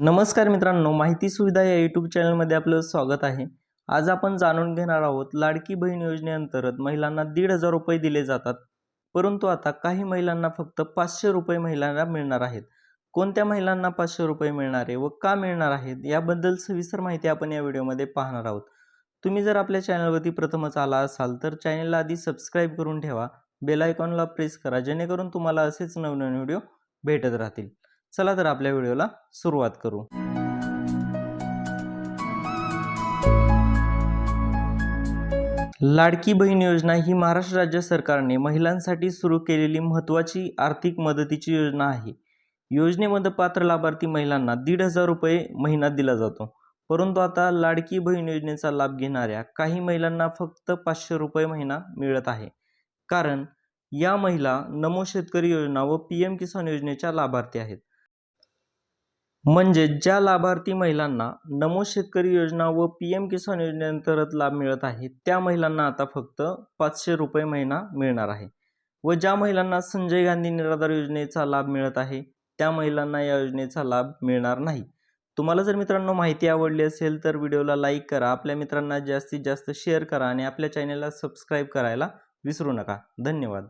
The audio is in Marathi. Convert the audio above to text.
नमस्कार मित्रांनो माहिती सुविधा या यूट्यूब चॅनलमध्ये आपलं स्वागत आहे. आज आपण जाणून घेणार आहोत लाडकी बहीण योजनेअंतर्गत महिलांना दीड हजार रुपये दिले जातात. परंतु आता काही महिलांना फक्त पाचशे रुपये महिलांना मिळणार आहेत. कोणत्या महिलांना पाचशे रुपये मिळणार आहे व का मिळणार आहेत याबद्दल सविस्तर माहिती आपण या व्हिडिओमध्ये पाहणार आहोत. तुम्ही जर आपल्या चॅनलवरती प्रथमच आला असाल तर चॅनलला आधी सबस्क्राईब करून ठेवा. बेल आयकॉनला प्रेस करा जेणेकरून तुम्हाला असेच नवनवीन व्हिडिओ भेटत राहतील. चला तर आपल्या व्हिडिओला सुरुवात करू. लाडकी बहीण योजना ही महाराष्ट्र राज्य सरकारने महिलांसाठी सुरू केलेली महत्त्वाची आर्थिक मदतीची योजना आहे. योजनेमध्ये पात्र लाभार्थी महिलांना दीड हजार रुपये महिना दिला जातो. परंतु आता लाडकी बहीण योजनेचा लाभ घेणाऱ्या काही महिलांना फक्त पाचशे रुपये महिना मिळत आहे. कारण या महिला नमो शेतकरी योजना व पी एम किसान योजनेच्या लाभार्थी आहेत. म्हणजे ज्या लाभार्थी महिलांना नमो शेतकरी योजना व पी एम किसान योजनेअंतर्गत लाभ मिळत आहे त्या महिलांना आता फक्त पाचशे रुपये महिना मिळणार आहे. व ज्या महिलांना संजय गांधी निराधार योजनेचा लाभ मिळत आहे त्या महिलांना या योजनेचा लाभ मिळणार नाही. तुम्हाला जर मित्रांनो माहिती आवडली असेल तर व्हिडिओला लाईक करा आपल्या मित्रांना जास्तीत जास्त शेअर करा आणि आपल्या चॅनलला सबस्क्राईब करायला विसरू नका. धन्यवाद.